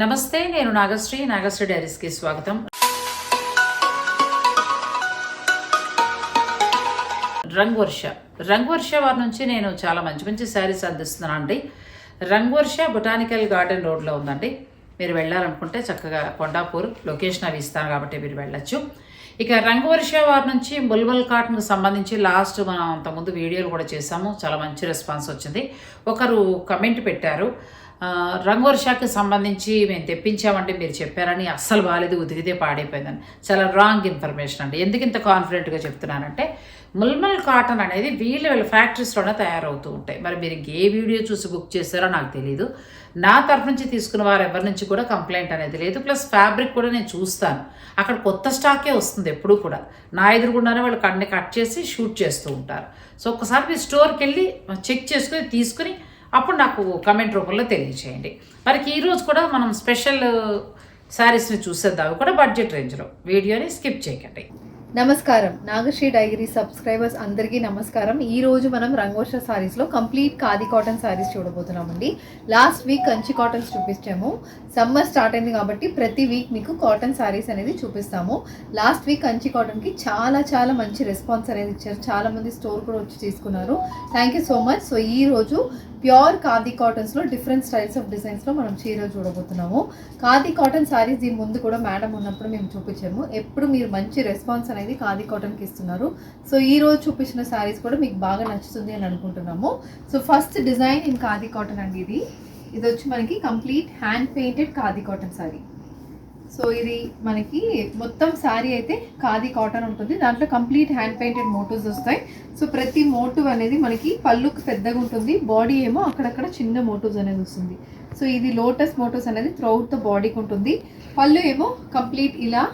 నమస్తే నేను నాగశ్రీ నాగశ్రీ డైరీస్కి స్వాగతం. రంగ్ వర్ష వర్ష వారి నుంచి నేను చాలా మంచి మంచి శారీస్ అందిస్తున్నాను అండి. రంగ్వర్ష బొటానికల్ గార్డెన్ రోడ్లో ఉందండి. మీరు వెళ్ళాలనుకుంటే చక్కగా కొండాపూర్ లొకేషన్ అవి ఇస్తాను కాబట్టి మీరు వెళ్ళొచ్చు. ఇక రంగువర్ష వారి నుంచి బుల్బుల్ కాటన్కి సంబంధించి లాస్ట్ మనం అంతకుముందు వీడియోలు కూడా చేసాము చాలా మంచి రెస్పాన్స్ వచ్చింది. ఒకరు కమెంట్ పెట్టారు. రంగు వర్షాకి సంబంధించి మేము తెప్పించామంటే మీరు చెప్పారని అస్సలు బాగాలేదు ఉతికితే పాడైపోయిందని. చాలా రాంగ్ ఇన్ఫర్మేషన్ అండి. ఎందుకు ఇంత కాన్ఫిడెంట్గా చెప్తున్నానంటే ముల్మల్ కాటన్ అనేది వీళ్ళ వీళ్ళ ఫ్యాక్టరీస్లోనే తయారవుతూ ఉంటాయి. మరి మీరు ఇంకే వీడియో చూసి బుక్ చేశారో నాకు తెలియదు నా తరఫు నుంచి తీసుకున్న వారు ఎవరి నుంచి కూడా కంప్లైంట్ అనేది లేదు. ప్లస్ ఫ్యాబ్రిక్ కూడా నేను చూస్తాను. అక్కడ కొత్త స్టాకే వస్తుంది ఎప్పుడూ కూడా. నా ఎదురుగుండానే వాళ్ళు కన్ని కట్ చేసి షూట్ చేస్తూ ఉంటారు. సో ఒక్కసారి మీరు స్టోర్కి వెళ్ళి చెక్ చేసుకుని తీసుకుని అప్పుడు నాకు కమెంట్ రూపంలో తెలియచేయండి. మరికి ఈరోజు కూడా మనం స్పెషల్ శారీస్ని uh, చూసేద్దాం. కూడా బడ్జెట్ రేంజ్లో వీడియోని స్కిప్ చేయకండి. నమస్కారం. నాగశ్రీ డైరీ సబ్స్క్రైబర్స్ అందరికీ నమస్కారం. ఈ రోజు మనం రంగోష సారీస్లో కంప్లీట్ ఖాదీ కాటన్ సారీస్ చూడబోతున్నామండి. లాస్ట్ వీక్ కంచి కాటన్స్ చూపించాము. సమ్మర్ స్టార్ట్ అయింది కాబట్టి ప్రతి వీక్ మీకు కాటన్ సారీస్ అనేది చూపిస్తాము. లాస్ట్ వీక్ కంచి కాటన్కి చాలా చాలా మంచి రెస్పాన్స్ అనేది ఇచ్చారు. చాలామంది స్టోర్ కూడా వచ్చి తీసుకున్నారు. Thank you so much so ఈ రోజు ప్యూర్ ఖాదీ కాటన్స్లో డిఫరెంట్ స్టైల్స్ ఆఫ్ డిజైన్స్లో మనం చీరలు చూడబోతున్నాము. ఖాదీ కాటన్ సారీస్ దీని ముందు కూడా మేడం ఉన్నప్పుడు మేము చూపించాము. ఎప్పుడు మీరు మంచి రెస్పాన్స్ అనేది ఖాదీ కాటన్కి ఇస్తున్నారు. సో ఈ రోజు చూపించిన శారీస్ కూడా మీకు బాగా నచ్చుతుంది అని అనుకుంటున్నాము. So first design in khadi cotton అండి ఇది. ఇది వచ్చి మనకి complete hand painted khadi cotton sari so ఇది మనకి మొత్తం శారీ అయితే ఖాదీ కాటన్ ఉంటుంది. దాంట్లో కంప్లీట్ హ్యాండ్ పెయింటెడ్ మోటివ్స్ వస్తాయి. సో ప్రతి మోటివ్ అనేది మనకి పళ్ళుకి పెద్దగా ఉంటుంది. బాడీ ఏమో అక్కడక్కడ చిన్న మోటివ్స్ అనేది వస్తుంది. సో ఇది లోటస్ మోటివ్స్ అనేది త్రౌట్ ద బాడీకి ఉంటుంది. పళ్ళు ఏమో కంప్లీట్ ఇలా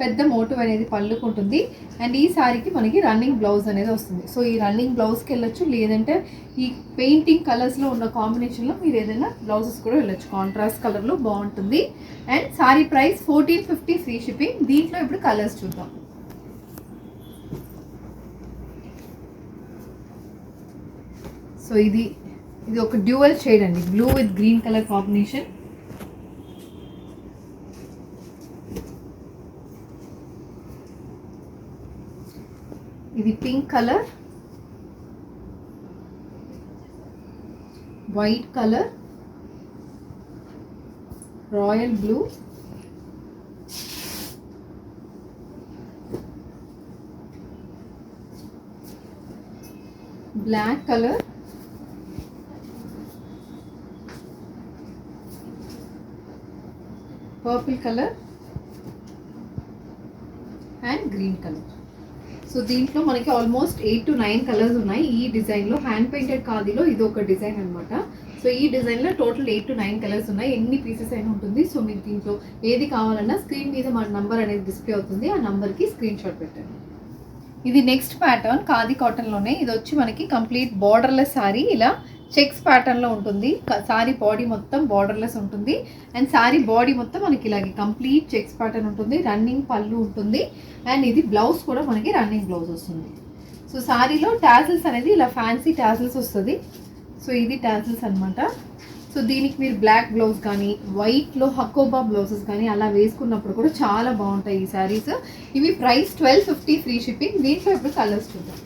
పెద్ద మోటివ్ అనేది పళ్ళుకుంటుంది. అండ్ ఈ సారీకి మనకి రన్నింగ్ బ్లౌజ్ అనేది వస్తుంది. సో ఈ రన్నింగ్ బ్లౌజ్కి వెళ్ళొచ్చు లేదంటే ఈ పెయింటింగ్ కలర్స్లో ఉన్న కాంబినేషన్లో మీరు ఏదైనా బ్లౌజెస్ కూడా వెళ్ళొచ్చు. కాంట్రాస్ట్ కలర్లో బాగుంటుంది. And sari price fourteen fifty free shipping. దీంట్లో ఇప్పుడు కలర్స్ చూద్దాం. సో ఇది ఇది ఒక డ్యూవల్ షేడ్ అండి. Blue with green colour combination. ఇది pink colour white colour royal blue black colour purple colour and green colour so దీంట్లో మనకి almost eight to nine colours ఉన్నాయి. ఈ డిజైన్లో హ్యాండ్ పెయింటెడ్ ఖాదీలో ఇది ఒక డిజైన్ అనమాట సో ఈ డిజైన్లో total eight to nine colours ఉన్నాయి. ఎన్ని పీసెస్ అయినా ఉంటుంది. సో మీకు దీంట్లో ఏది కావాలన్నా స్క్రీన్ మీద మన నంబర్ అనేది డిస్ప్లే అవుతుంది. ఆ నంబర్కి స్క్రీన్ షాట్ పెట్టండి. ఇది నెక్స్ట్ ప్యాటర్న్ ఖాదీ కాటన్లోనే ఇది వచ్చి మనకి కంప్లీట్ బార్డర్లెస్ శారీ ఇలా చెక్స్ ప్యాటర్న్లో ఉంటుంది. సారీ బాడీ మొత్తం బార్డర్లెస్ ఉంటుంది. అండ్ సారీ బాడీ మొత్తం మనకి ఇలాగే కంప్లీట్ చెక్స్ ప్యాటర్న్ ఉంటుంది. రన్నింగ్ పళ్ళు ఉంటుంది. అండ్ ఇది బ్లౌజ్ కూడా మనకి రన్నింగ్ బ్లౌజ్ వస్తుంది. సో సారీలో ట్యాజిల్స్ అనేది ఇలా ఫ్యాన్సీ ట్యాజిల్స్ వస్తుంది. సో ఇది ట్యాజిల్స్ అనమాట సో దీనికి మీరు బ్లాక్ బ్లౌజ్ కానీ వైట్లో హకోబా బ్లౌజెస్ కానీ అలా వేసుకున్నప్పుడు కూడా చాలా బాగుంటాయి ఈ శారీస్ ఇవి price twelve fifty free shipping దీంట్లో ఇప్పుడు కలర్స్ చూద్దాం.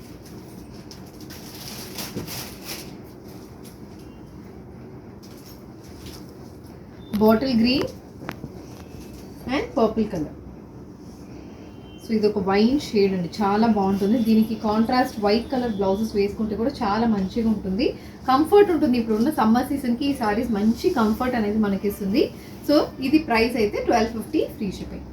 Bottle green and purple colour. So ఇది ఒక వైన్ షేడ్ అండి. చాలా బాగుంటుంది. దీనికి కాంట్రాస్ట్ వైట్ కలర్ బ్లౌజెస్ వేసుకుంటే కూడా చాలా మంచిగా ఉంటుంది. కంఫర్ట్ ఉంటుంది. ఇప్పుడు ఉన్న సమ్మర్ సీజన్కి ఈ సారీస్ మంచి కంఫర్ట్ అనేది మనకి ఇస్తుంది సో ఇది ప్రైస్ అయితే twelve fifty free shipping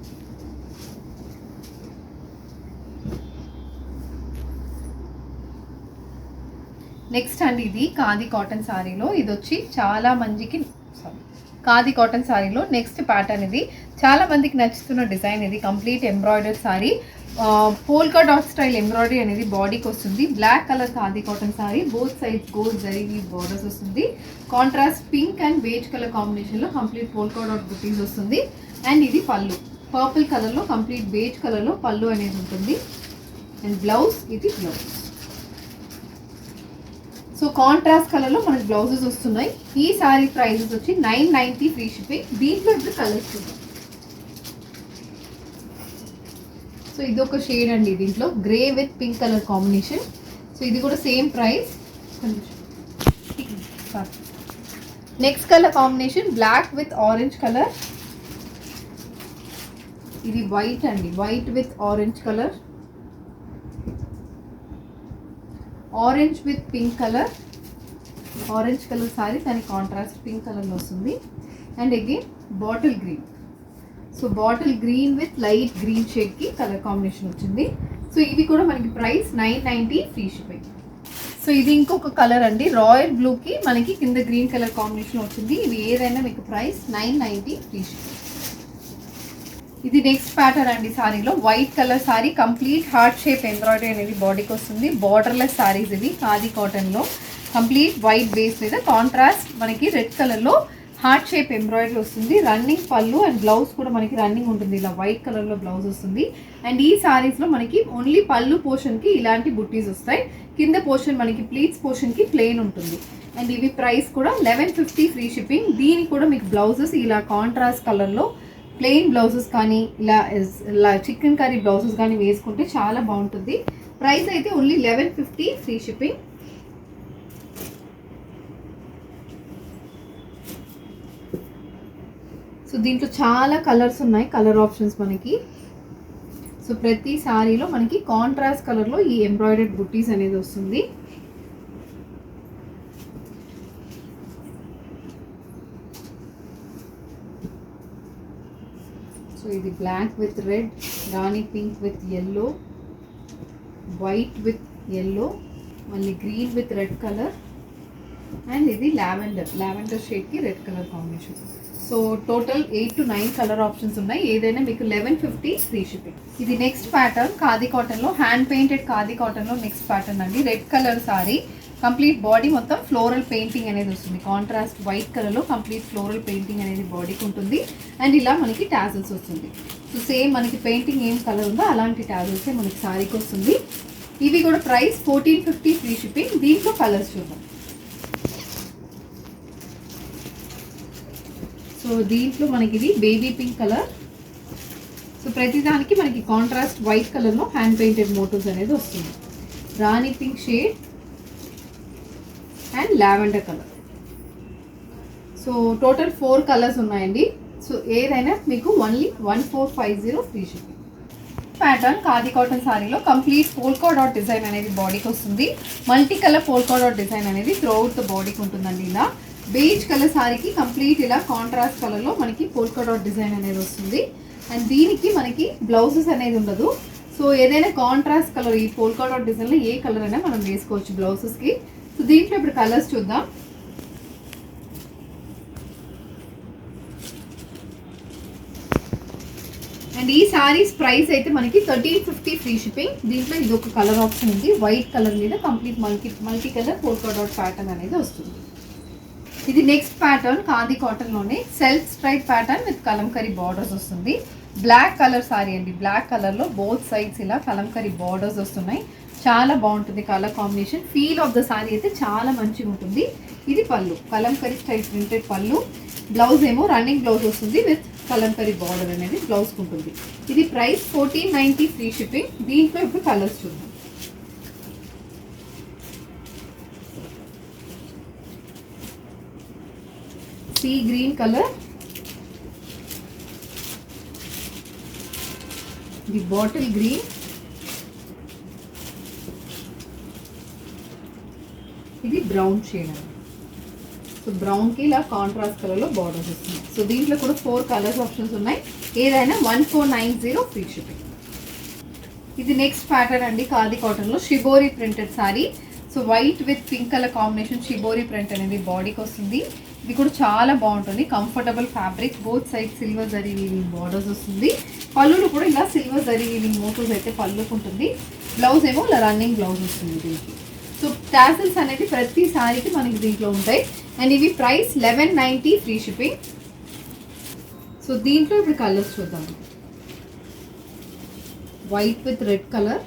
next అండి ఇది కాది కాటన్ సారీలో ఇది వచ్చి చాలా మందికి ఖాదీ కాటన్ సారీలో నెక్స్ట్ ప్యాటర్న్ ఇది చాలా మందికి నచ్చుతున్న డిజైన్ ఇది. Complete embroider sari. Polka dot style embroidery అనేది బాడీకి వస్తుంది. Black colour khadi cotton sari. Both sides gold జరిగి బోర్డర్స్ వస్తుంది. Contrast pink and beige colour కాంబినేషన్లో కంప్లీట్ పోల్కా డాట్ బుటీస్ వస్తుంది. అండ్ ఇది పళ్ళు. పర్పుల్ కలర్లో కంప్లీట్ బేజ్ కలర్లో పళ్ళు అనేది ఉంటుంది. అండ్ బ్లౌజ్ ఇది బ్లౌజ్. సో కాంట్రాస్ట్ కలర్లో మనకి బ్లౌజెస్ వస్తున్నాయి. ఈ సారీ ప్రైజెస్ వచ్చి నైన్ నైంటీ ఫ్రీ షిప్పింగ్ దీంట్లో ఇప్పుడు కలర్స్ చూద్దాం. సో ఇది ఒక షేడ్ అండి దీంట్లో. Grey with pink colour combination so ఇది కూడా same price next colour combination black with orange colour ఇది వైట్ అండి. White with orange colour orange with pink colour orange colour sari దాని కాంట్రాస్ట్ పింక్ కలర్లో వస్తుంది. And again bottle green so bottle green with light green షేడ్కి colour combination వచ్చింది. So ఇవి కూడా మనకి price nine ninety free shipping so ఇది ఇంకొక colour అండి. రాయల్ బ్లూకి మనకి కింద గ్రీన్ కలర్ కాంబినేషన్ వచ్చింది. ఇవి ఏదైనా మీకు price nine ninety free shipping ఇది నెక్స్ట్ ప్యాటర్న్ అండి సారీలో. White colour sari complete heart shape embroidery అనేది బాడీకి వస్తుంది. బార్డర్లెస్ సారీస్ ఇవి ఖాదీ కాటన్లో కంప్లీట్ వైట్ బేస్ మీద కాంట్రాస్ట్ మనకి రెడ్ కలర్లో హార్ట్ షేప్ ఎంబ్రాయిడరీ వస్తుంది. రన్నింగ్ పళ్ళు అండ్ బ్లౌజ్ కూడా మనకి రన్నింగ్ ఉంటుంది. ఇలా వైట్ కలర్లో బ్లౌజ్ వస్తుంది. అండ్ ఈ సారీస్లో మనకి ఓన్లీ పళ్ళు పోర్షన్కి ఇలాంటి బుట్టీస్ వస్తాయి. కింద పోర్షన్ మనకి ప్లీట్స్ పోర్షన్కి ప్లెయిన్ ఉంటుంది. అండ్ ఇవి ప్రైస్ కూడా లెవెన్ ఫిఫ్టీ ఫ్రీ షిప్పింగ్ దీనికి కూడా మీకు బ్లౌజెస్ ఇలా కాంట్రాస్ట్ కలర్లో ప్లెయిన్ బ్లౌజెస్ కానీ ఇలా ఇలా చికెన్ కర్రీ బ్లౌజెస్ కానీ వేసుకుంటే చాలా బాగుంటుంది. ప్రైస్ అయితే only eleven fifty free shipping so దీంట్లో చాలా కలర్స్ ఉన్నాయి కలర్ ఆప్షన్స్ మనకి. సో ప్రతి సారీలో మనకి కాంట్రాస్ట్ కలర్లో ఈ ఎంబ్రాయిడెడ్ బుట్టీస్ అనేది వస్తుంది సో ఇది black with red rani pink with yellow white with yellow మళ్ళీ green with red colour and ఇది lavender lavender షేడ్కి red colour combination so total eight to nine colour options ఉన్నాయి. ఏదైనా మీకు లెవెన్ ఫిఫ్టీ ఫ్రీ షిప్పింగ్ ఇది next pattern khadi కాటన్లో hand painted khadi కాటన్లో next pattern అండి. Red colour sari complete body మొత్తం floral painting అనేది వస్తుంది. కాంట్రాస్ట్ వైట్ కలర్లో కంప్లీట్ ఫ్లోరల్ పెయింటింగ్ అనేది బాడీకి ఉంటుంది. అండ్ ఇలా మనకి టాజల్స్ వస్తుంది. సో సేమ్ మనకి పెయింటింగ్ ఏం కలర్ ఉందో అలాంటి టాజల్సే మనకి సారీకి వస్తుంది. ఇవి కూడా price fourteen fifty free shipping దీంట్లో కలర్స్ చూద్దాం. సో దీంట్లో మనకి ఇది బేబీ పింక్ కలర్ సో ప్రతిదానికి మనకి కాంట్రాస్ట్ వైట్ కలర్లో హ్యాండ్ పెయింటెడ్ మోటోస్ అనేది వస్తుంది. Rani pink shade and lavender colour. So total four colours ఉన్నాయండి. సో ఏదైనా మీకు only one four five zero free shipping pattern khadi cotton సారీలో కంప్లీట్ పోల్కా డాట్ డిజైన్ అనేది బాడీకి వస్తుంది. Multi colour polka dot design అనేది త్రూఅవుట్ ద బాడీకి ఉంటుందండి ఇలా. బేజ్ కలర్ సారీకి కంప్లీట్ ఇలా కాంట్రాస్ట్ కలర్లో మనకి పోల్కా డాట్ డిజైన్ అనేది వస్తుంది. అండ్ దీనికి మనకి బ్లౌజెస్ అనేది ఉండదు. సో ఏదైనా కాంట్రాస్ట్ కలర్ ఈ పోల్కా డాట్ డిజైన్లో ఏ కలర్ అయినా మనం వేసుకోవచ్చు బ్లౌజెస్కి సో దీంట్లో ఇప్పుడు కలర్స్ చూద్దాం. అండ్ ఈ సారీస్ ప్రైస్ అయితే మనకి థర్టీన్ ఫిఫ్టీ ఫ్రీ షిప్పింగ్ దీంట్లో ఇది ఒక కలర్ ఆప్షన్ ఉంది. వైట్ కలర్ మీద complete multi multi colour four dot pattern అనేది వస్తుంది. ఇది next pattern khadi కాటన్లోనే self straight pattern with Kalamkari borders వస్తుంది. బ్లాక్ కలర్ సారీ అండి. బ్లాక్ కలర్లో బోత్ సైడ్స్ ఇలా కలంకరీ బార్డర్స్ వస్తున్నాయి. చాలా బాగుంటుంది colour combination. Feel of the sari అయితే చాలా మంచిగా ఉంటుంది. ఇది pallu. Kalamkari style printed pallu. Blouse ఏమో రన్నింగ్ బ్లౌజ్ వస్తుంది విత్ కలంకరీ బార్డర్ అనేది బ్లౌజ్ ఉంటుంది. ఇది price fourteen ninety free shipping దీంట్లో ఇప్పుడు కలర్స్ చూద్దాం. Sea green colour the bottle green brown shade అండి. సో బ్రౌన్కి ఇలా కాంట్రాస్ట్ కలర్లో బార్డర్స్ వస్తున్నాయి సో దీంట్లో కూడా ఫోర్ కలర్స్ ఆప్షన్స్ ఉన్నాయి. ఏదైనా one four nine zero free shipping ఇది నెక్స్ట్ ప్యాటర్న్ అండి. ఖాదీ కాటన్లో shibori printed sari so white with pink colour combination shibori print అనేది బాడీకి వస్తుంది. ఇది కూడా చాలా బాగుంటుంది. Comfortable fabric both side silver zari weaving borders వస్తుంది. పళ్ళులు కూడా ఇలా సిల్వర్ జరీ వీవింగ్ మోటివ్స్ అయితే పళ్ళుకుంటుంది బ్లౌజ్ ఏమో ఇలా రన్నింగ్ బ్లౌజ్ వస్తుంది దీనికి. సో టాసిల్స్ అనేది ప్రతి సారీకి మనకి దీంట్లో ఉంటాయి. అండ్ ఇవి price eleven ninety free shipping so దీంట్లో ఇప్పుడు కలర్స్ చూద్దాం. వైట్ విత్ రెడ్ కలర్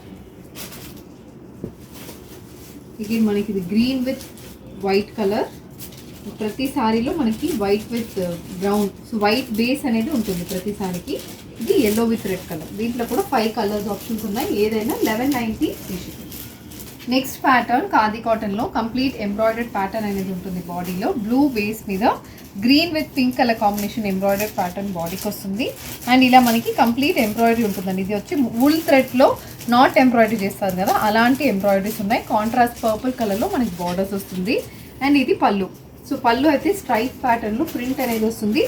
ఇది మనకి ఇది గ్రీన్ విత్ వైట్ కలర్ ప్రతి సారీలో మనకి white with brown so white base అనేది ఉంటుంది ప్రతి సారీకి. ఇది ఎల్లో విత్ రెడ్ కలర్ దీంట్లో కూడా ఫైవ్ కలర్స్ ఆప్షన్స్ ఉన్నాయి. ఏదైనా eleven ninety next pattern khadi కాటన్లో కంప్లీట్ ఎంబ్రాయిడర్డ్ ప్యాటర్న్ అనేది ఉంటుంది బాడీలో బ్లూ బేస్ మీద green with pink colour combination embroidered pattern బాడీకి వస్తుంది. అండ్ ఇలా మనకి కంప్లీట్ ఎంబ్రాయిడరీ ఉంటుందండి. ఇది వచ్చి వుల్ థ్రెడ్లో నాట్ ఎంబ్రాయిడరీ చేస్తారు కదా అలాంటి ఎంబ్రాయిడరీస్ ఉన్నాయి. కాంట్రాస్ట్ పర్పుల్ కలర్లో మనకి బార్డర్స్ వస్తుంది. అండ్ ఇది పళ్ళు. సో పళ్ళు అయితే స్ట్రైట్ ప్యాటర్న్లో ప్రింట్ అనేది వస్తుంది.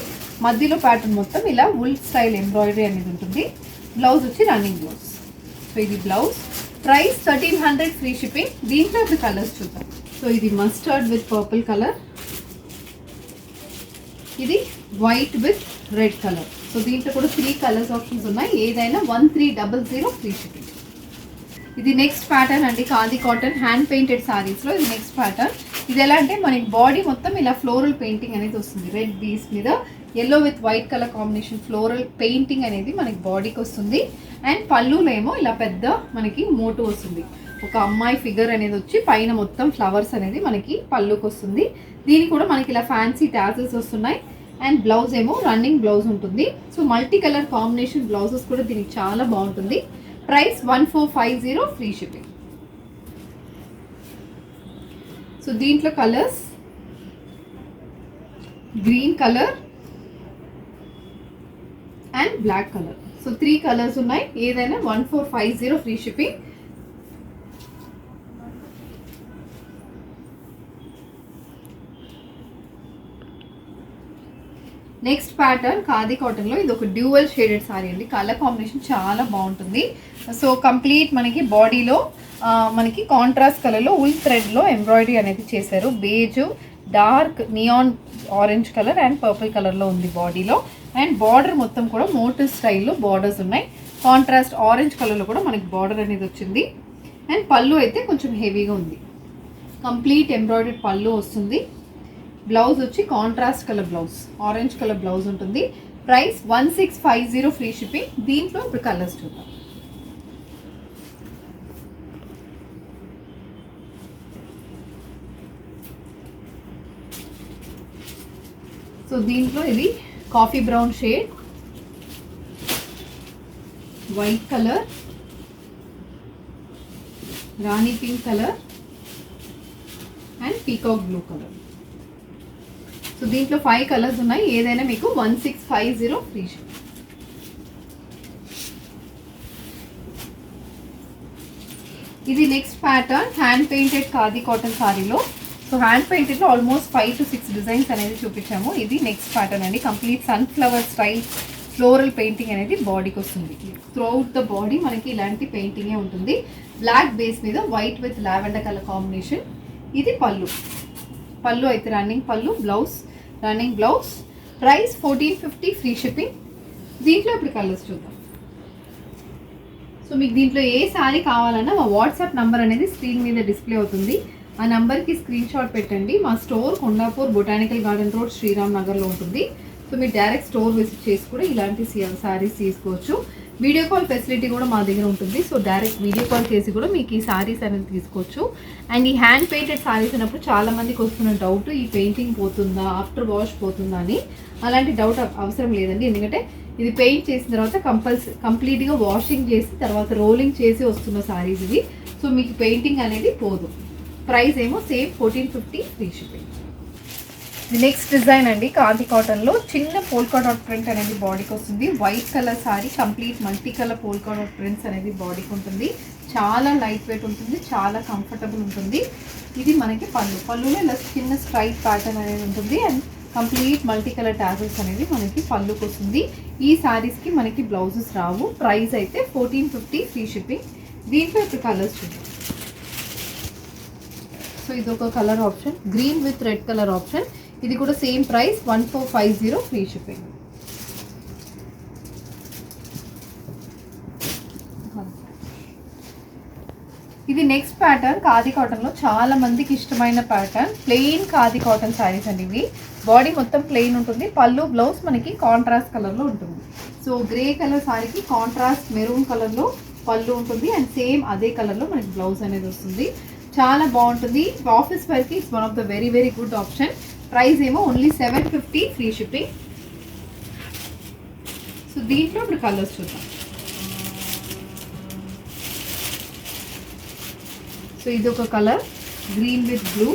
మధ్యలో ప్యాటర్న్ మొత్తం ఇలా వుల్ స్టైల్ ఎంబ్రాయిడరీ అనేది ఉంటుంది. బ్లౌజ్ వచ్చి రన్నింగ్ బ్లౌజ్ సో ఇది blouse price thirteen hundred free shipping. దీంట్లో ఇప్పుడు కలర్స్ చూద్దాం. సో ఇది మస్టర్డ్ విత్ పర్పుల్ కలర్. ఇది white with red colour. So దీంట్లో కూడా త్రీ కలర్స్ ఆప్షన్స్ ఉన్నాయి. ఏదైనా one three double zero free shipping ఇది నెక్స్ట్ ప్యాటర్న్ అండి. ఖాదీ కాటన్ హ్యాండ్ పెయింటెడ్ సారీస్లో ఇది నెక్స్ట్ ప్యాటర్న్ ఇది ఎలా అంటే మనకి బాడీ మొత్తం ఇలా ఫ్లోరల్ పెయింటింగ్ అనేది వస్తుంది. రెడ్ బీస్ మీద yellow with white colour combination floral painting అనేది మనకి బాడీకి వస్తుంది. అండ్ పళ్ళులో ఏమో ఇలా పెద్ద మనకి మోటు వస్తుంది. ఒక అమ్మాయి ఫిగర్ అనేది వచ్చి పైన మొత్తం ఫ్లవర్స్ అనేది మనకి పళ్ళుకి వస్తుంది. దీనికి కూడా మనకి ఇలా ఫ్యాన్సీ టాజెస్ వస్తున్నాయి. అండ్ బ్లౌజ్ ఏమో రన్నింగ్ బ్లౌజ్ ఉంటుంది. So multi colour combination blouses కూడా దీనికి చాలా బాగుంటుంది. Price one four five zero free shipping so దీంట్లో colours green colour and black colour. So three colours ఉన్నాయి. ఏదైనా one four five zero free shipping. Next pattern khadi కాటన్లో ఇది ఒక డ్యూవల్ షేడెడ్ సారీ అండి. కలర్ కాంబినేషన్ చాలా బాగుంటుంది. సో కంప్లీట్ మనకి బాడీలో మనకి కాంట్రాస్ట్ కలర్లో ఉల్ థ్రెడ్లో ఎంబ్రాయిడరీ అనేది చేశారు. Beige dark neon orange colour and purple కలర్లో ఉంది బాడీలో. అండ్ బార్డర్ మొత్తం కూడా మోటివ్ స్టైల్లో బార్డర్స్ ఉన్నాయి. కాంట్రాస్ట్ ఆరెంజ్ కలర్లో కూడా మనకి బార్డర్ అనేది వచ్చింది. అండ్ పళ్ళు అయితే కొంచెం హెవీగా ఉంది. కంప్లీట్ ఎంబ్రాయిడరీ పళ్ళు వస్తుంది. బ్లౌజ్ వచ్చి contrast colour blouse orange colour blouse ఉంటుంది. Price one six five zero free shipping. దీంట్లో ఇప్పుడు కలర్స్ చూద్దాం. సో దీంట్లో ఇది coffee brown shade. White colour rani pink colour and peacock blue colour so దీంట్లో ఫైవ్ కలర్స్ ఉన్నాయి. ఏదైనా మీకు one six five zero free ship ఇది next pattern hand painted khadi cotton సారీలో so hand పెయింటెడ్లో almost five to six designs అనేది చూపించాము. ఇది next pattern అండి. Complete sunflower style floral painting అనేది బాడీకి వస్తుంది. త్రూఅవుట్ ద బాడీ మనకి ఇలాంటి పెయింటింగే ఉంటుంది. బ్లాక్ బేస్ మీద white with lavender colour combination ఇది పళ్ళు. పళ్ళు అయితే running pallu blouse running blouse price fourteen fifty free shipping దీంట్లో ఇప్పుడు కలర్స్ చూద్దాం. సో మీకు దీంట్లో ఏ శారీ కావాలన్నా మా వాట్సాప్ నంబర్ అనేది స్క్రీన్ మీద డిస్ప్లే అవుతుంది. ఆ నంబర్కి స్క్రీన్ షాట్ పెట్టండి. మా store Kondapur botanical garden road Sriram నగర్లో ఉంటుంది. సో మీరు డైరెక్ట్ స్టోర్ విజిట్ చేసి కూడా ఇలాంటి సారీస్ తీసుకోవచ్చు. వీడియో కాల్ ఫెసిలిటీ కూడా మా దగ్గర ఉంటుంది. సో డైరెక్ట్ వీడియో కాల్ చేసి కూడా మీకు ఈ సారీస్ అనేది తీసుకోవచ్చు. అండ్ ఈ హ్యాండ్ పెయింటెడ్ సారీస్ అన్నప్పుడు చాలా మందికి వస్తున్న డౌట్ ఈ పెయింటింగ్ పోతుందా ఆఫ్టర్ వాష్ పోతుందా అని. అలాంటి డౌట్ అవసరం లేదండి. ఎందుకంటే ఇది పెయింట్ చేసిన తర్వాత కంపల్సరీ కంప్లీట్గా వాషింగ్ చేసి తర్వాత రోలింగ్ చేసి వస్తున్న సారీస్ ఇది సో మీకు పెయింటింగ్ అనేది పోదు. ప్రైస్ ఏమో same fourteen fifty free shipping. Next design అండి కాంతి కాటన్లో చిన్న పోల్కా డాట్ ప్రింట్ అనేది బాడీకి వస్తుంది. White colour sari complete multi colour polka dot prints అనేది బాడీకి ఉంటుంది. చాలా లైట్ వెయిట్ ఉంటుంది చాలా కంఫర్టబుల్ ఉంటుంది. ఇది మనకి పళ్ళు. పళ్ళులో ఇలా చిన్న స్ట్రైట్ ప్యాటర్న్ అనేది ఉంటుంది and complete multi colour tassels అనేది మనకి పళ్ళుకి వస్తుంది. ఈ శారీస్కి మనకి బ్లౌజెస్ రావు. ప్రైస్ అయితే ఫోర్టీన్ ఫిఫ్టీ ఫ్రీ షిప్పింగ్ దీంట్లో ఇప్పుడు కలర్స్ చూద్దాం. సో ఇది ఒక colour option green with red colour option ఇది కూడా same price one four five zero free shipping ఇది నెక్స్ట్ ప్యాటర్న్ ఖాదీ కాటన్లో చాలా మందికి ఇష్టమైన pattern plain khadi cotton saris అండి ఇవి. బాడీ మొత్తం ప్లెయిన్ ఉంటుంది. పళ్ళు బ్లౌజ్ మనకి కాంట్రాస్ట్ కలర్లో ఉంటుంది. సో గ్రే కలర్ శారీకి కాంట్రాస్ట్ మెరూన్ కలర్లో పళ్ళు ఉంటుంది. అండ్ సేమ్ అదే కలర్లో మనకి బ్లౌజ్ అనేది వస్తుంది. చాలా బాగుంటుంది. ఆఫీస్ వరకు it's one of the very very good option price ఏమో only seven fifty free shipping so దీంట్లో ఇప్పుడు కలర్స్ చూద్దాం. సో ఇది ఒక కలర్ గ్రీన్ విత్ బ్లూ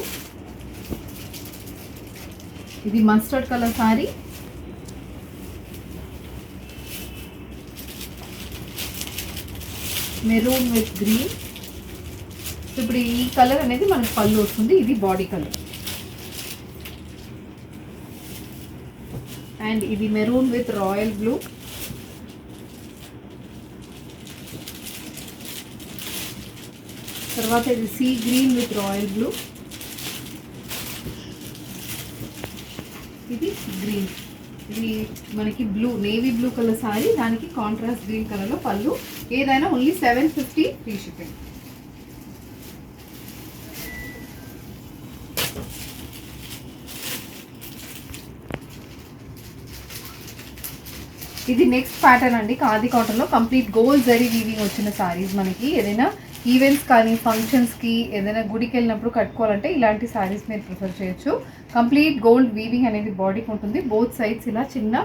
ఇది mustard colour sari maroon with green ఇప్పుడు ఈ కలర్ అనేది మనకు పళ్ళు వస్తుంది ఇది బాడీ కలర్. అండ్ ఇది మెరూన్ విత్ రాయల్ బ్లూ. తర్వాత ఇది sea green with royal blue. ఇది గ్రీన్. ఇది మనకి blue navy blue colour sari దానికి కాంట్రాస్ట్ గ్రీన్ కలర్లో పళ్ళు. ఏదైనా only seven fifty free shipping. ఇది నెక్స్ట్ ప్యాటర్న్ అండి. ఖాదీ కాటన్లో కంప్లీట్ గోల్డ్ జరీ వీవింగ్ వచ్చిన సారీస్ మనకి. ఏదైనా ఈవెంట్స్ కానీ ఫంక్షన్స్కి ఏదైనా గుడికి వెళ్ళినప్పుడు కట్టుకోవాలంటే ఇలాంటి సారీస్ మీరు ప్రిఫర్ చేయొచ్చు. కంప్లీట్ గోల్డ్ వీవింగ్ అనేది బాడీకి ఉంటుంది. బోత్ సైడ్స్ ఇలా చిన్న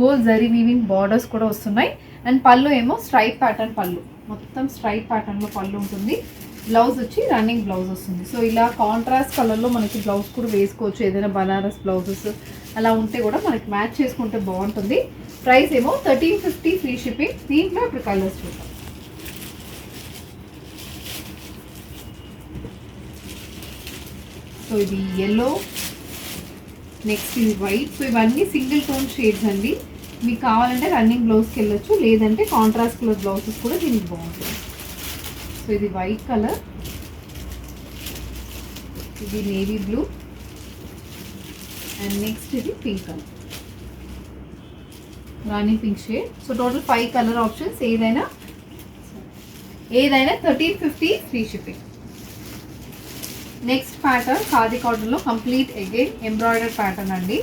గోల్డ్ జరీ వీవింగ్ బార్డర్స్ కూడా వస్తున్నాయి. అండ్ పళ్ళు ఏమో స్ట్రైప్ ప్యాటర్న్ పళ్ళు. మొత్తం స్ట్రైప్ ప్యాటర్న్లో పళ్ళు ఉంటుంది. బ్లౌజ్ వచ్చి రన్నింగ్ బ్లౌజ్ వస్తుంది. సో ఇలా కాంట్రాస్ట్ కలర్లో మనకి బ్లౌజ్ కూడా వేసుకోవచ్చు. ఏదైనా బనారస్ బ్లౌజెస్ అలా ఉంటే కూడా మనకి మ్యాచ్ చేసుకుంటే బాగుంటుంది. ప్రైస్ ఏమో థర్టీన్ ఫిఫ్టీ ఫ్రీ షిప్పింగ్. దీంట్లో ఇప్పుడు కలర్స్ చూద్దాం. సో ఇది ఎల్లో నెక్స్ట్ ఇది వైట్ సో ఇవన్నీ సింగిల్ టోన్ షేడ్స్ అండి. మీకు కావాలంటే రన్నింగ్ బ్లౌజ్కి వెళ్ళొచ్చు లేదంటే కాంట్రాస్ట్ కలర్ బ్లౌజెస్ కూడా దీనికి బాగుంటుంది సో ఇది వైట్ కలర్ ఇది నేవీ బ్లూ అండ్ నెక్స్ట్ ఇది pink colour rani pink shade. So total five colour options ఏదైనా ఏదైనా thirteen fifty free shipping next pattern khadi కాటన్లో కంప్లీట్ అగైన్ ఎంబ్రాయిడర్ ప్యాటర్న్ అండి.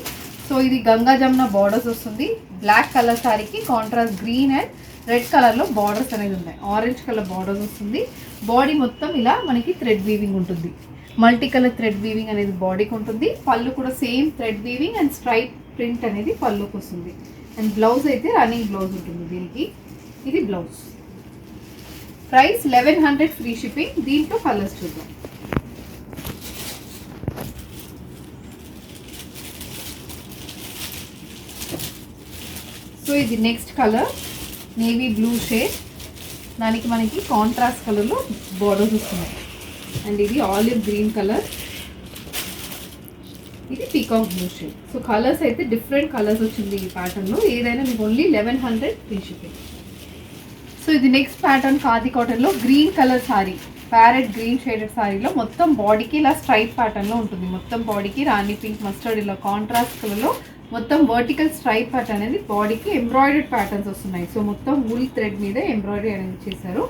సో ఇది గంగా జమున బార్డర్స్ వస్తుంది. బ్లాక్ కలర్ సారీకి contrast green and red కలర్లో borders అనేది ఉన్నాయి. ఆరెంజ్ కలర్ బార్డర్స్ వస్తుంది. బాడీ మొత్తం ఇలా మనకి థ్రెడ్ వీవింగ్ ఉంటుంది. మల్టీ కలర్ థ్రెడ్ వీవింగ్ అనేది బాడీకి ఉంటుంది. పళ్ళు కూడా same thread weaving and straight print అనేది పళ్ళుకి వస్తుంది. అండ్ బ్లౌజ్ అయితే రన్నింగ్ బ్లౌజ్ ఉంటుంది దీనికి. ఇది blouse. Price eleven hundred free shipping. దీంట్లో కలర్స్ చూద్దాం. సో ఇది next colour. Navy blue shade. దానికి మనకి కాంట్రాస్ట్ కలర్లో బార్డర్స్ వస్తున్నాయి. అండ్ ఇది ఆలివ్ గ్రీన్ కలర్. ఇది peacock blue shade so colours అయితే డిఫరెంట్ కలర్స్ వచ్చింది ఈ ప్యాటర్న్లో ఏదైనా మీకు only eleven hundred free shipping so ఇది నెక్స్ట్ ప్యాటర్న్ ఖాదీ కాటన్లో green colour sari parrot green shaded సారీలో మొత్తం బాడీకి ఇలా స్ట్రైట్ ప్యాటర్న్లో ఉంటుంది. మొత్తం బాడీకి రాణి పింక్ మస్టర్డ్ ఇలా కాంట్రాస్ట్ కలర్లో మొత్తం వర్టికల్ స్ట్రైప్ ప్యాటర్న్ అనేది బాడీకి ఎంబ్రాయిడెడ్ ప్యాటర్న్స్ వస్తున్నాయి. సో మొత్తం వూల్ థ్రెడ్ మీద ఎంబ్రాయిడరీ అనేది చేశారు.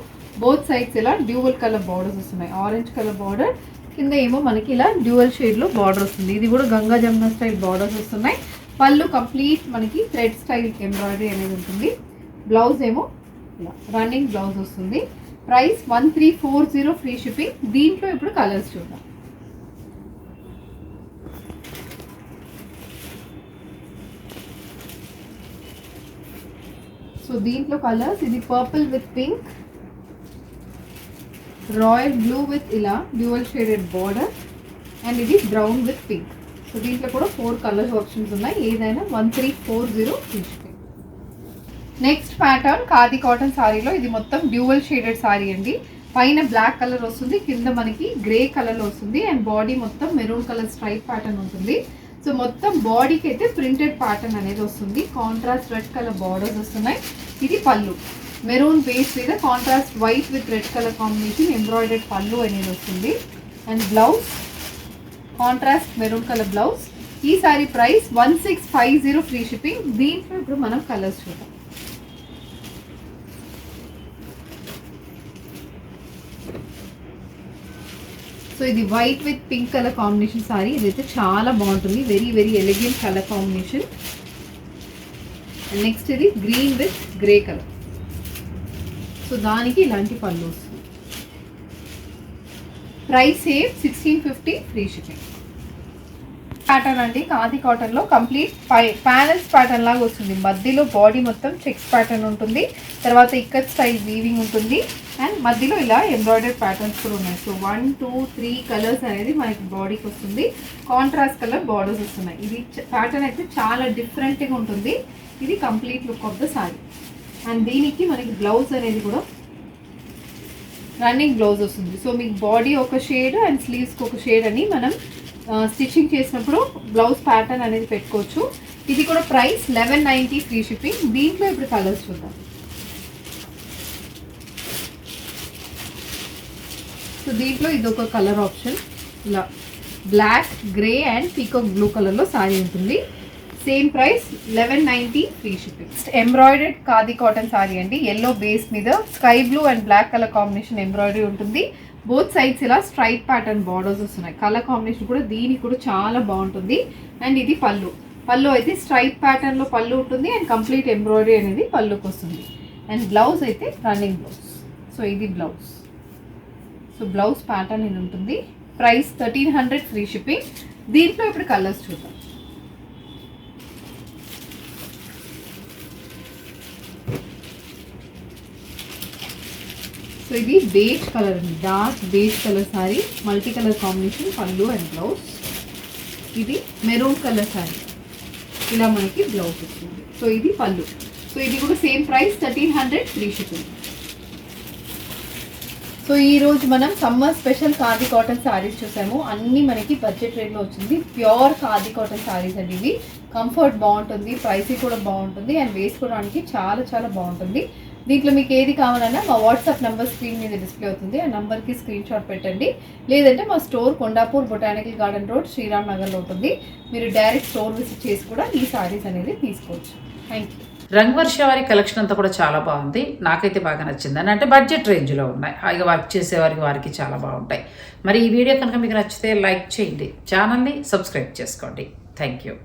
బోత్ సైడ్స్ ఇలా డ్యూవల్ కలర్ బార్డర్స్ వస్తున్నాయి. ఆరెంజ్ కలర్ బార్డర్ కింద ఏమో మనకి ఇలా డ్యూవల్ షేడ్లో బార్డర్ వస్తుంది. ఇది కూడా గంగా జమున స్టైల్ బార్డర్స్ వస్తున్నాయి. పళ్ళు కంప్లీట్ మనకి థ్రెడ్ స్టైల్ ఎంబ్రాయిడరీ అనేది ఉంటుంది. బ్లౌజ్ ఏమో ఇలా రన్నింగ్ బ్లౌజ్ వస్తుంది. Price one three four zero free shipping. దీంట్లో ఇప్పుడు కలర్స్ చూద్దాం. సో దీంట్లో కలర్స్. ఇది purple with pink. Royal blue with ఇలా డ్యూవల్ షేడెడ్ బార్డర్ అండ్ ఇది బ్రౌన్ విత్ పింక్ సో దీంట్లో కూడా ఫోర్ కలర్స్ ఆప్షన్స్ ఉన్నాయి. ఏదైనా వన్ త్రీ ఫోర్ జీరో తీసుకుంది నెక్స్ట్ ప్యాటర్న్ ఖాదీ కాటన్ సారీలో ఇది మొత్తం డ్యూవల్ షేడెడ్ సారీ అండి. పైన బ్లాక్ కలర్ వస్తుంది కింద మనకి గ్రే కలర్లో వస్తుంది అండ్ బాడీ మొత్తం మెరూన్ కలర్ స్ట్రైప్ ప్యాటర్న్ ఉంటుంది. సో మొత్తం బాడీకి అయితే ప్రింటెడ్ ప్యాటర్న్ అనేది వస్తుంది. కాంట్రాస్ట్ రెడ్ కలర్ బార్డర్స్ వస్తున్నాయి. ఇది పళ్ళు. మెరూన్ బేస్ మీద contrast white with red colour combination embroidered pallu అనేది వస్తుంది. And blouse contrast maroon colour blouse ఈ sari price one six five zero free shipping దీంట్లో ఇప్పుడు మనం కలర్స్ చూద్దాం. సో ఇది white with pink colour combination sari. ఇదైతే చాలా బాగుంటుంది. Very very elegant colour combination next ఇది green with grey colour so దానికి ఇలాంటి పళ్ళు వస్తుంది. Price same sixteen fifty free shipping pattern అండి కాంతి కాటన్లో కంప్లీట్ పై ప్యానల్స్ ప్యాటర్న్ లాగా వస్తుంది. మధ్యలో బాడీ మొత్తం చెక్స్ ప్యాటర్న్ ఉంటుంది. తర్వాత ఇక్కడ స్టైల్ వీవింగ్ ఉంటుంది. అండ్ మధ్యలో ఇలా ఎంబ్రాయిడరీ ప్యాటర్న్స్ కూడా ఉన్నాయి. So one two three colours అనేది మనకి బాడీకి వస్తుంది. కాంట్రాస్ట్ కలర్ బార్డర్స్ వస్తున్నాయి. ఇది ప్యాటర్న్ అయితే చాలా డిఫరెంట్గా ఉంటుంది. ఇది complete look of the sari and దీనికి మనకి బ్లౌజ్ అనేది కూడా రన్నింగ్ బ్లౌజ్ వస్తుంది. సో మీకు బాడీ ఒక షేడ్ అండ్ స్లీవ్స్కి ఒక షేడ్ అని మనం uh, స్టిచ్చింగ్ చేసినప్పుడు బ్లౌజ్ ప్యాటర్న్ అనేది పెట్టుకోవచ్చు. ఇది కూడా price eleven ninety free shipping దీంట్లో ఇప్పుడు కలర్స్ చూద్దాం. సో దీంట్లో ఇది ఒక కలర్ ఆప్షన్ ఇలా black grey and peacock blue కలర్లో సారీ ఉంటుంది. Same price eleven ninety free shipping. Embroidered khadi cotton sari అండి. ఎల్లో బేస్ మీద sky blue and black colour combination embroidery ఉంటుంది. బోత్ సైడ్స్ ఇలా స్ట్రైట్ ప్యాటర్న్ బార్డర్స్ వస్తున్నాయి. Colour combination కూడా దీనికి కూడా చాలా బాగుంటుంది. అండ్ ఇది పళ్ళు. పళ్ళు అయితే స్ట్రైట్ ప్యాటర్న్లో పళ్ళు ఉంటుంది అండ్ కంప్లీట్ ఎంబ్రాయిడరీ అనేది పళ్ళుకి వస్తుంది. అండ్ బ్లౌజ్ అయితే రన్నింగ్ బ్లౌజ్ సో ఇది బ్లౌజ్ సో బ్లౌజ్ ప్యాటర్న్ ఇది ఉంటుంది. Price thirteen hundred free shipping దీంట్లో ఇప్పుడు కలర్స్ చూద్దాం. సో ఇది బేజ్ కలర్ అండి dark beige colour sari multi colour combination pallu and blouse ఇది మెరూన్ కలర్ సారీ ఇలా మనకి బ్లౌజ్ వచ్చింది సో ఇది పళ్ళు సో ఇది కూడా same price thirteen hundred free shipping so ఈరోజు మనం summer special khadi cotton saris చూసాము. అన్నీ మనకి బడ్జెట్ రేట్లో వచ్చింది. ప్యూర్ ఖాదీ కాటన్ సారీస్ అండి ఇవి. కంఫర్ట్ బాగుంటుంది ప్రైస్ కూడా బాగుంటుంది అండ్ వేసుకోవడానికి చాలా చాలా బాగుంటుంది. దీంట్లో మీకు ఏది కావాలన్నా మా వాట్సాప్ నెంబర్ స్క్రీన్ మీద డిస్ప్లే అవుతుంది. ఆ నెంబర్కి స్క్రీన్ షాట్ పెట్టండి. లేదంటే మా store Kondapur botanical garden road Shriram నగర్లో ఉంటుంది. మీరు డైరెక్ట్ స్టోర్ విజిట్ చేసి కూడా ఈ సారీస్ అనేది తీసుకోవచ్చు. థ్యాంక్ యూ రంగవర్ష వారి కలెక్షన్ అంతా కూడా చాలా బాగుంది. నాకైతే బాగా నచ్చింది. అని అంటే బడ్జెట్ రేంజ్లో ఉన్నాయి. ఇక వర్క్ చేసే వారికి వారికి చాలా బాగుంటాయి. మరి ఈ వీడియో కనుక మీకు నచ్చితే లైక్ చేయండి. ఛానల్ని సబ్స్క్రైబ్ చేసుకోండి. Thank you